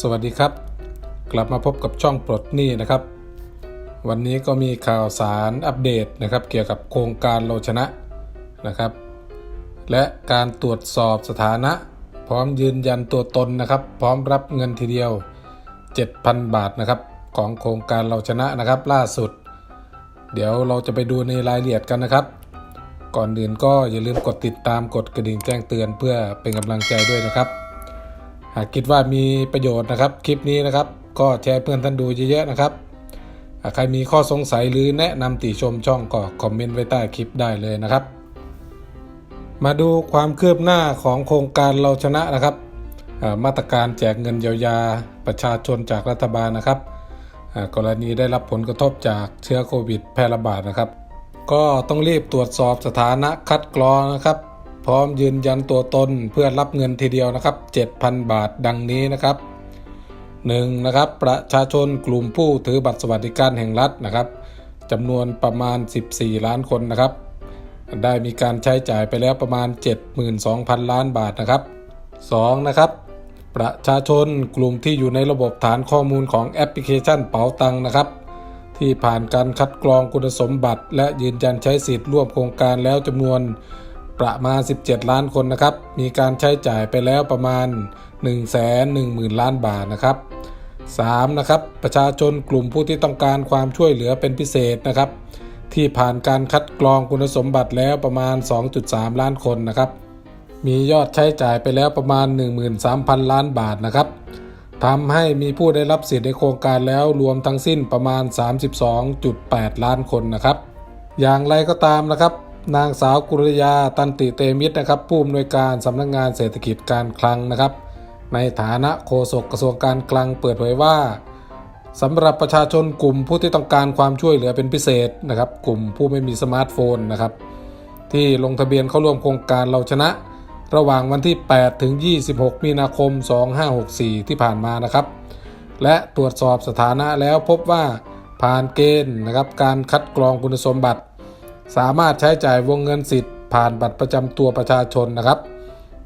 สวัสดีครับ กลับมาพบกับช่องปลดหนี้นะครับ วันนี้ก็มีข่าวสารอัปเดตนะครับ เกี่ยวกับโครงการเราชนะนะครับ และการตรวจสอบสถานะ พร้อมยืนยันตัวตนนะครับ พร้อมรับเงินทีเดียว 7,000 บาทนะครับ ของโครงการเราชนะนะครับ ล่าสุด เดี๋ยวเราจะไปดูในรายละเอียดกันนะครับก่อนอื่นก็อย่าลืมกดติดตามกดกระดิ่งแจ้งเตือนเพื่อเป็นกำลังใจด้วยนะครับ หากคิดว่ามีประโยชน์นะครับ คลิปนี้นะครับ ก็แชร์เพื่อนท่านดูเยอะๆนะครับหากใครมีข้อสงสัยหรือแนะนำติชมช่องก็คอมเมนต์ไว้ใต้คลิปได้เลยนะครับ มาดูความคืบหน้าของโครงการเราชนะนะครับมาตรการแจกเงินเยียวยาประชาชนจากรัฐบาลนะครับ กรณีได้รับผลกระทบจากเชื้อโควิดแพร่ระบาดนะครับ ก็ต้องรีบตรวจสอบสถานะคัดกรองนะครับ พร้อมยืนยันตัวตนเพื่อรับเงินทีเดียวนะครับ 7,000 บาทดังนี้นะครับ 1. นะครับประชาชนกลุ่มผู้ถือบัตรสวัสดิการแห่งรัฐนะครับจำนวนประมาณ 14 ล้านคนนะครับ ได้มีการใช้จ่ายไปแล้วประมาณ 72,000 ล้านบาทนะครับ 2. นะครับประชาชนกลุ่มที่อยู่ในระบบฐานข้อมูลของแอปพลิเคชันเป๋าตังนะครับ ที่ผ่านการคัดกรองคุณสมบัติ และยืนยันใช้สิทธิ์ร่วมโครงการแล้วจำนวน ประมาณ 17 ล้านคนนะครับ มีการใช้จ่ายไปแล้วประมาณ 1 1 0 0 0 0 ล้านบาทนะครับ 3. นะครับ ประชาชนกลุ่มผู้ที่ต้องการความช่วยเหลือเป็นพิเศษนะครับ ที่ผ่านการคัดกรองคุณสมบัติแล้วประมาณ 2.3 ล้านคนนะครับ มียอดใช้จ่ายไปแล้วประมาณ 13,000 ล้านบาทนะครับทำให้มีผู้ได้รับสิทธิ์ในโครงการแล้วรวมทั้งสิ้นประมาณ 32.8 ล้านคนนะครับ อย่างไรก็ตามนะครับ นางสาวกุรยาตันติเตมิตรนะครับ ผู้อำนวยการสำนักงงานเศรษฐกิจการคลังนะครับ ในฐานะโฆษกกระทรวงการคลังเปิดเผยว่าสำหรับประชาชนกลุ่มผู้ที่ต้องการความช่วยเหลือเป็นพิเศษนะครับ กลุ่มผู้ไม่มีสมาร์ทโฟนนะครับ ที่ลงทะเบียนเข้าร่วมโครงการเราชนะ ระหว่างวันที่ 8 ถึง 26 มีนาคม 2564 ที่ผ่านมานะครับ และตรวจสอบสถานะแล้วพบว่าผ่านเกณฑ์นะครับการคัดกรองคุณสมบัติ สามารถใช้จ่ายวงเงินสิทธิ์ผ่านบัตรประจำตัวประชาชนนะครับ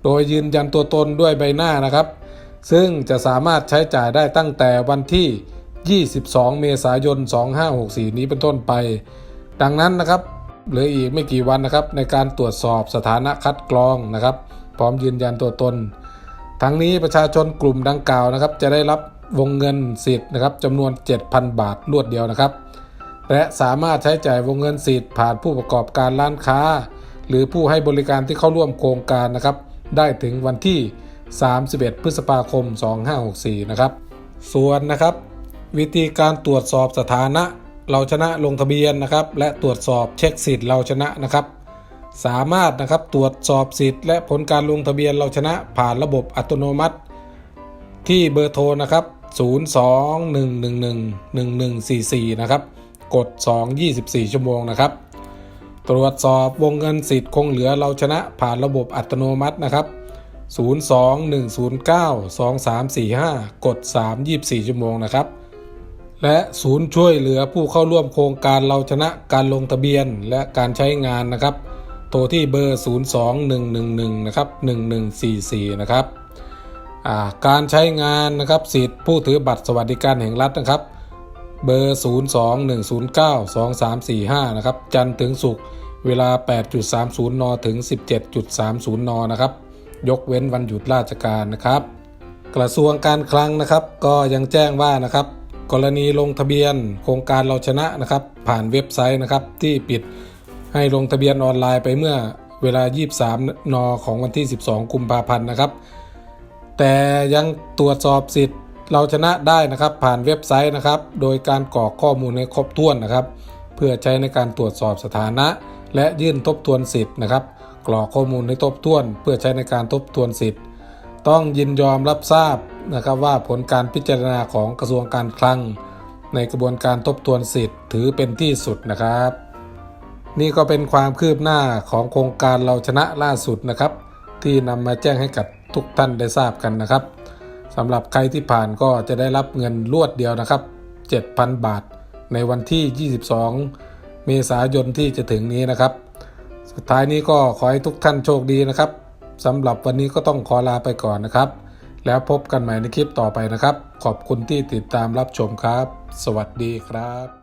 โดยยืนยันตัวตนด้วยใบหน้านะครับ ซึ่งจะสามารถใช้จ่ายได้ตั้งแต่วันที่ 22 เมษายน 2564 นี้เป็นต้นไป ดังนั้นนะครับเหลืออีกไม่กี่วันนะครับ ในการตรวจสอบสถานะคัดกรองนะครับ พร้อมยืนยันตัวตน ทั้งนี้ประชาชนกลุ่มดังกล่าวนะครับ จะได้รับวงเงินสิทธิ์นะครับจำนวน 7,000 บาทรวดเดียวนะครับ และสามารถใช้จ่ายวงเงินสิทธิ์ผ่านผู้ประกอบการร้านค้า หรือผู้ให้บริการที่เข้าร่วมโครงการนะครับ ได้ถึงวันที่ 31 พฤษภาคม 2564 นะครับ ส่วนนะครับ วิธีการตรวจสอบสถานะ เราชนะลงทะเบียนนะครับ และตรวจสอบเช็คสิทธิ์เราชนะนะครับ สามารถนะครับตรวจสอบสิทธิ์และผลการลงทะเบียนเราชนะผ่านระบบอัตโนมัติ ที่เบอร์โทรนะครับ 02-111-1144 นะครับ กด 2 24 ชั่วโมงนะครับ ตรวจสอบวงเงินสิทธิ์คงเหลือเราชนะผ่านระบบอัตโนมัตินะครับ 02-109-2345 กด 3 24 ชั่วโมงนะครับ และศูนย์ช่วยเหลือผู้เข้าร่วมโครงการเราชนะการลงทะเบียนและการใช้งานนะครับ โทรที่เบอร์ 02111 นะครับ 1144 นะครับการใช้งานนะครับสิทธิ์ผู้ถือบัตรสวัสดิการแห่งรัฐนะครับ เบอร์ 021092345 นะครับ จันทร์ถึงศุกร์เวลา 8.30 น ถึง 17.30 น นะครับ ยกเว้นวันหยุดราชการนะครับ กระทรวงการคลังนะครับ ก็ยังแจ้งว่านะครับ กรณีลงทะเบียนโครงการเราชนะนะครับ ผ่านเว็บไซต์นะครับที่ปิดให้ลงทะเบียนออนไลน์ไปเมื่อเวลา 23 น ของวันที่ 12 กุมภาพันธ์นะครับ แต่ยังตรวจสอบสิทธิ์ เราชนะได้นะครับผ่านเว็บไซต์นะครับ โดยการกรอกข้อมูลให้ครบถ้วนนะครับ เพื่อใช้ในการตรวจสอบสถานะ และยื่นทบทวนสิทธิ์นะครับ กรอกข้อมูลให้ทบถ้วน เพื่อใช้ในการทบทวนสิทธิ์ ต้องยินยอมรับทราบนะครับว่าผลการพิจารณาของกระทรวงการคลัง ในกระบวนการทบทวนสิทธิ์ ถือเป็นที่สุดนะครับ นี่ก็เป็นความคืบหน้าของโครงการเราชนะล่าสุดนะครับ ที่นำมาแจ้งให้กับทุกท่านได้ทราบกันนะครับ สำหรับใครที่ผ่านก็จะได้รับเงินรวดเดียวนะครับ 7,000 บาท ในวันที่ 22 เมษายนที่จะถึงนี้นะครับ สุดท้ายนี้ก็ขอให้ทุกท่านโชคดีนะครับสำหรับวันนี้ก็ต้องขอลาไปก่อนนะครับ แล้วพบกันใหม่ในคลิปต่อไปนะครับ ขอบคุณที่ติดตามรับชมครับ สวัสดีครับ